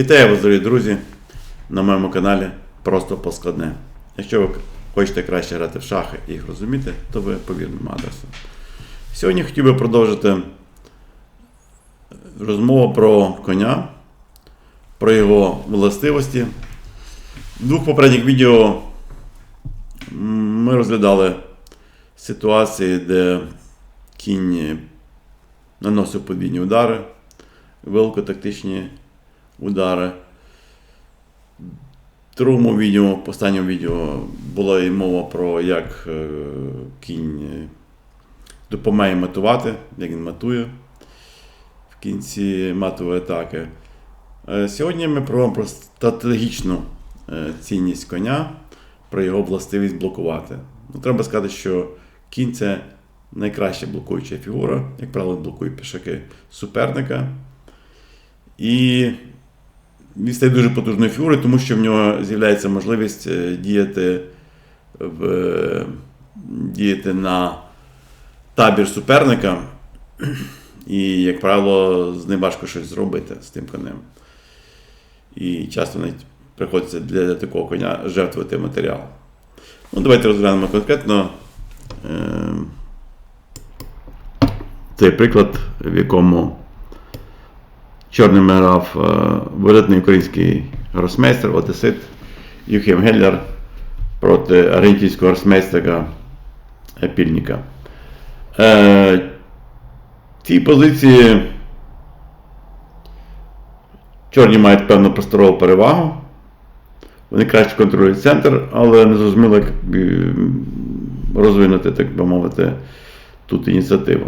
Вітаю вас, дорогі друзі, на моєму каналі Просто Поскладне. Якщо ви хочете краще грати в шахи і їх розуміти, то ви по вірному адресу. Сьогодні хотів би продовжити розмову про коня, про його властивості. В двох попередніх відео ми розглядали ситуації, де кінь наносив подвійні удари, великотактичні удари. В другому відео, в останньому відео була і мова про як е, кінь е, допомагає матувати, як він матує в кінці матової атаки. Е, Сьогодні ми проговоримо про стратегічну цінність коня, про його властивість блокувати. Ну, треба сказати, що кінь це найкраща блокуюча фігура, як правило, блокує пішаки суперника. І він стає дуже потужною фігурою, тому що в нього з'являється можливість е, діяти, в, е, діяти на табір суперника. І, як правило, з ним важко щось зробити з тим конем. І часто навіть приходиться для такого коня жертвувати матеріал. Ну, давайте розглянемо конкретно е, цей приклад, в якому чорним грав е, видатний український гросмейстер, одесит Юхим Геллер проти аргентинського гросмейстера Пільніка. Е, цій позиції чорні мають певну просторову перевагу. Вони краще контролюють центр, але не зрозуміло, як розвинути, так би мовити, тут ініціативу.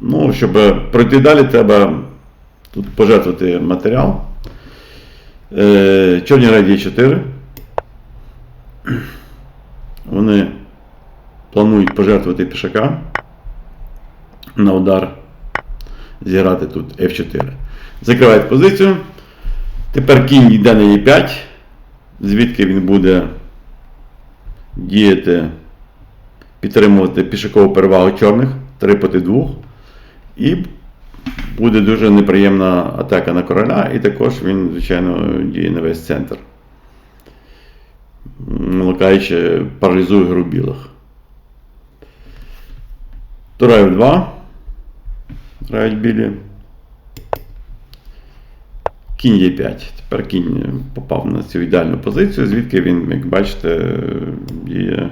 Ну, щоб пройти далі, треба тут пожертвувати матеріал. Е, Чорні грають 4. Вони планують пожертвувати пішака на удар. Зіграти тут F4. Закривають позицію. Тепер кінь йде на E5, звідки він буде діяти, підтримувати пішакову перевагу чорних 3 проти 2. І буде дуже неприємна атака на короля, і також він, звичайно, діє на весь центр. Молокаючи, паралізує гру білих. Тура F2. Грають білі. Кінь Е5. Тепер кінь попав на цю ідеальну позицію, звідки він, як бачите, діє.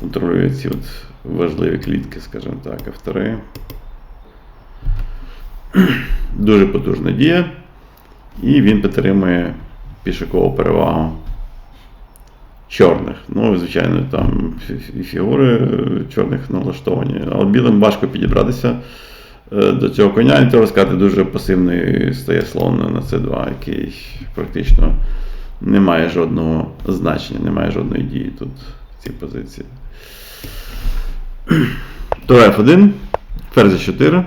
Контролює ці от важливі клітки, скажімо так, F3. Дуже потужна дія. І він підтримує пішакову перевагу чорних. Ну, звичайно, там і фігури чорних налаштовані. Але білим важко підібратися е, до цього коня. І треба сказати, дуже пасивний стає слон на C2, який практично не має жодного значення, не має жодної дії тут в цій позиції. Тура F1, ферзь 4.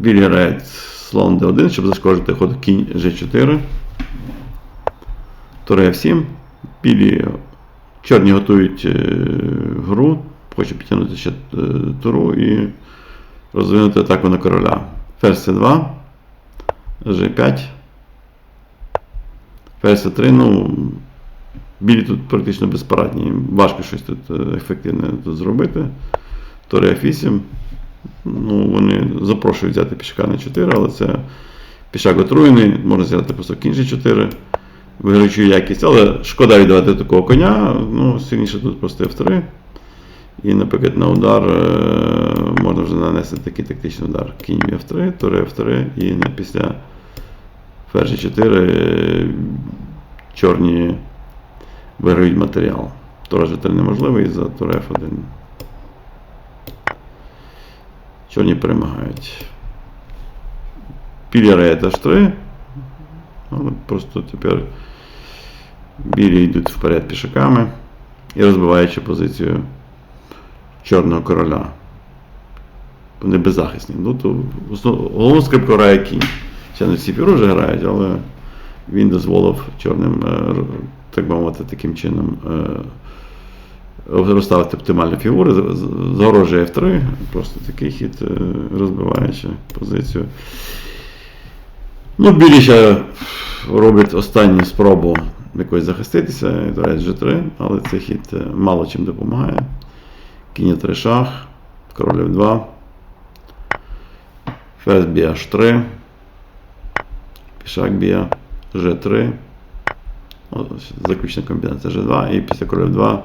Білі грають слон D1, щоб зашкодити ход кінь G4. Тура F7. Білі чорні готують е, гру, хоче підтягнути ще е, туру і розвинути атаку на короля. Ферзь C2, G5. Ферзь C3, ну, білі тут практично безпорадні. Важко щось тут е, ефективне тут зробити. Тура F8. Ну, вони запрошують взяти пішака на 4, але це пішак отруєний, можна взяти просто кінь G4, виграючи якість, але шкода віддавати такого коня, ну, сильніше тут просто F3. І, наприклад, на удар е, можна вже нанести такий тактичний удар. Кінь F3, туре F3 і після ферзь 4 е, чорні виграють матеріал. Тура G3 неможливий за туре F1. Чорні перемагають. Білі грає H3. Але просто тепер білі йдуть вперед пішаками і розбиваючи позицію чорного короля. Вони беззахисні. Ну, то Головну скрипку грає кінь. Ще не всі піружі грають, але він дозволив чорним, е, так би мовити, таким чином е, розставити оптимальні фігури, загрожує F3, просто такий хід е, розбиваючи позицію. Ну, білі ще роблять останню спробу якось захиститися, грають G3, але цей хід мало чим допомагає. Кінь 3 шах, король 2, Ферзь Б3 шах б'є G3. Заключна комбінація G2 і після король 2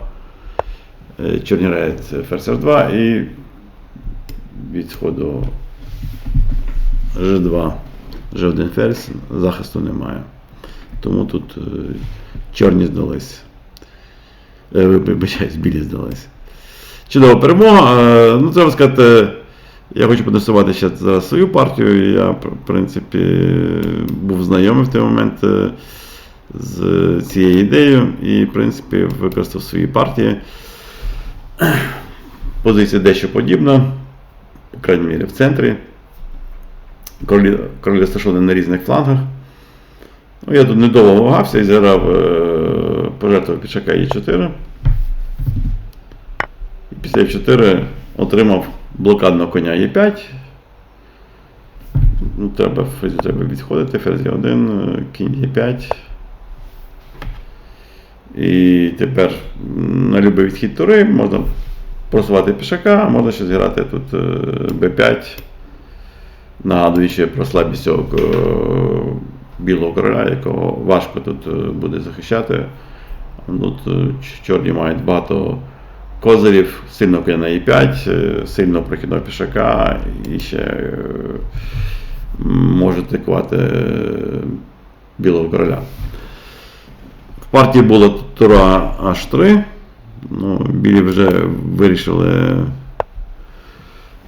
е, чорні рейд е, ферзь 2 і від сходу G2, G1 ферзь, захисту немає. Тому тут е, чорні здались. Вибачаюсь, білі здались. Чудова перемога. Ну, треба сказати я хочу ще зараз свою партію. Я, в принципі, був знайомий в той момент е, з цією ідеєю і, в принципі, використав в своїй партії. Позиція дещо подібна, по крайній мірі в центрі. Королі, королі розташовані на різних флангах. Ну, я тут недовго вагався і зіграв е, пожертвував пішака Е4. І після F4 отримав блокадного коня Е5. Ну, треба, ферзі треба відходити, ферзь Е1, е, кінь Е5. І тепер на любий відхід тури можна просувати пішака, можна ще зіграти тут е, Б5, нагадуючи про слабість цього е, білого короля, якого важко тут е, буде захищати. Тут чорні мають багато Козирів, сильно коня на Е5, сильно прохідного пішака і ще е, може атакувати е, білого короля. В партії було тура H3. Ну, Білі вже вирішили,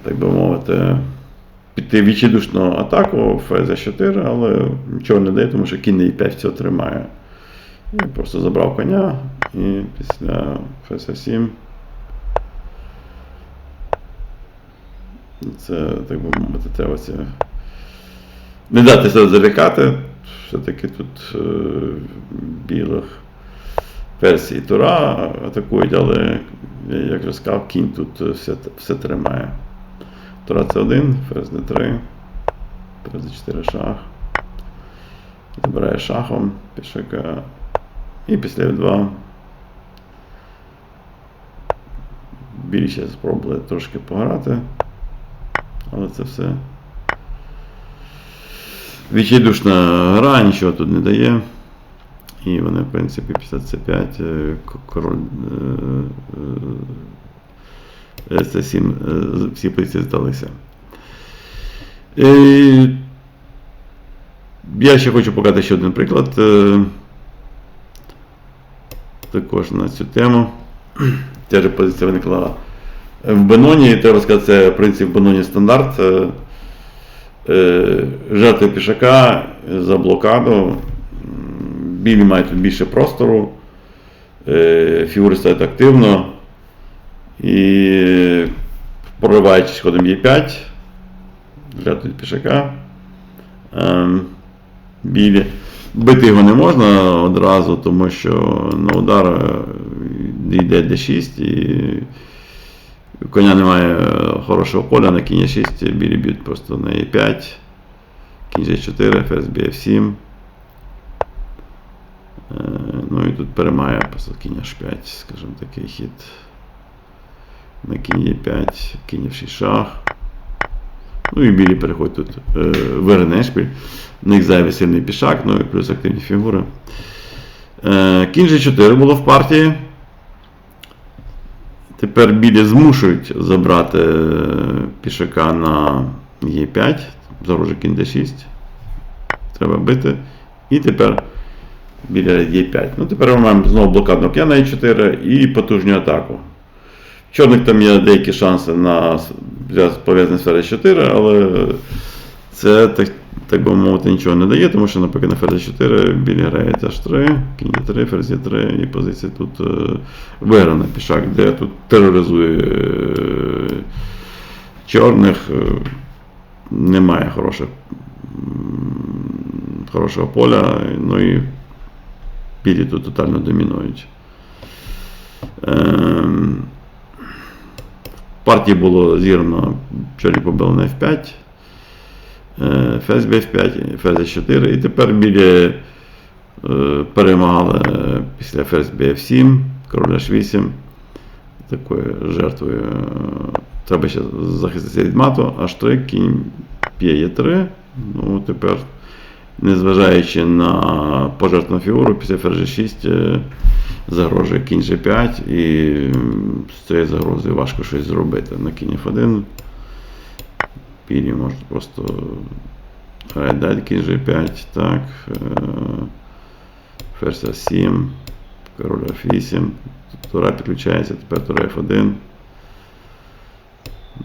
так би мовити, піти відчайдушну атаку ФЗ4, але нічого не дає, тому що кінь Е5 все тримає. Я просто забрав коня і після ФС7. Це, так би мовити, треба це. Не дати себе залякати. Все-таки тут е, білих версії Тура атакують, але, як вже сказав, кінь тут е, все, все тримає. Тура це 1 ферзь d3, ферзь d4 шах. Забирає шахом пішака. І після F2 білі ще спробували трошки пограти. Але це все. Відчайдушна гра, нічого тут не дає. І вони, в принципі, після C5 е, король е, е, C7 е, всі позиції здалися. Е, Я ще хочу показати ще один приклад. Також на цю тему. Ця ж позиція виникла в Беноні. Треба сказати, це принцип Беноні стандарт. Е, е, Жертви пішака за блокаду. Білі мають тут більше простору, е, фігури стоять активно. І прориваючись ходом Е5, жертвують пішака. Ем, Білі. Бити його не можна одразу, тому що на удар йде D6 і коня немає е, хорошого поля на кінь 6, білі б'ють просто на E5, кінь G4, ферзь BF7. Е, Ну і тут перемагає просто кінь H5, скажімо такий хід. На кінь E5, кінь F6 шах. Ну і білі переходять тут е, виграний шпіль. В них зайвий сильний пішак, ну і плюс активні фігури. Е, кінь G4 було в партії. Тепер білі змушують забрати е, пішака на Е5. Загрожує кінь D6. Треба бити. І тепер біля Е5. Ну, тепер ми маємо знову блокадну коня на Е4 і потужню атаку. В чорних там є деякі шанси на пов'язані з ферзь 4, але це, так, би мовити, нічого не дає, тому що, наприклад, на ферзь 4 білі грають H3, кінь 3 ферзь 3 і позиція тут е, виграна пішак, де тут тероризує е, чорних. Е, немає хороших, хорошого поля, ну і білі тут тотально домінують. Ем, В партії було зіграно чорні побили на F5, е, ферзь F5, ферзь 4 і тепер білі е, перемагали е, після ферзь BF7, король H8. Такою жертвою е, треба ще захиститися від мату, H3, кінь п'є Е3. Ну, тепер, незважаючи на пожертвну фігуру, після ферзь 6 е, загрожує кінь G5, і з цією загрозою важко щось зробити на кінь F1. Білі можуть просто грати далі G5, так. е, Ферзь А7, король F8. Тура підключається, тепер тура F1.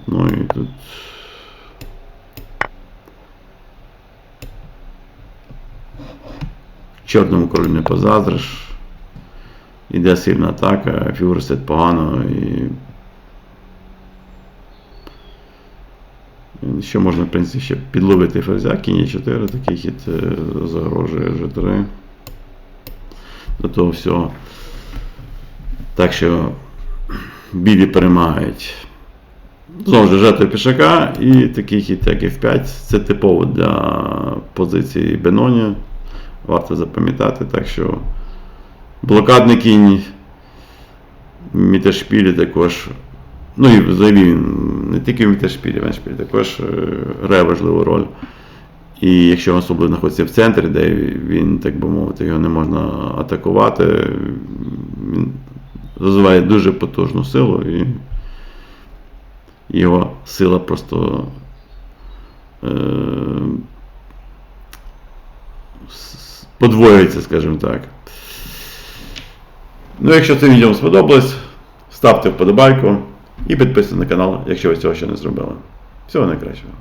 Ну і тут. Чорному королю не позаздриш. Іде сильна атака, фігура сидить погано і. Ще можна, в принципі, ще підловити ферзя, кінь 4, такий хід е, загрожує G3. До того всього. Так що білі перемагають. Знову ж жертви пішака і такий хід, як F5. Це типово для позиції Беноні. Варто запам'ятати. Так що блокадний кінь Мітешпілі також. Ну і взагалі він не тільки в Мітешпілі, в також е, грає важливу роль. І якщо особливо знаходиться в центрі, де він, так би мовити, його не можна атакувати, він розвиває дуже потужну силу і його сила просто е, подвоюється, скажімо так. Ну, якщо це відео сподобалось, ставте вподобайку і підписуйтесь на канал, якщо ви цього ще не зробили. Всього найкращого.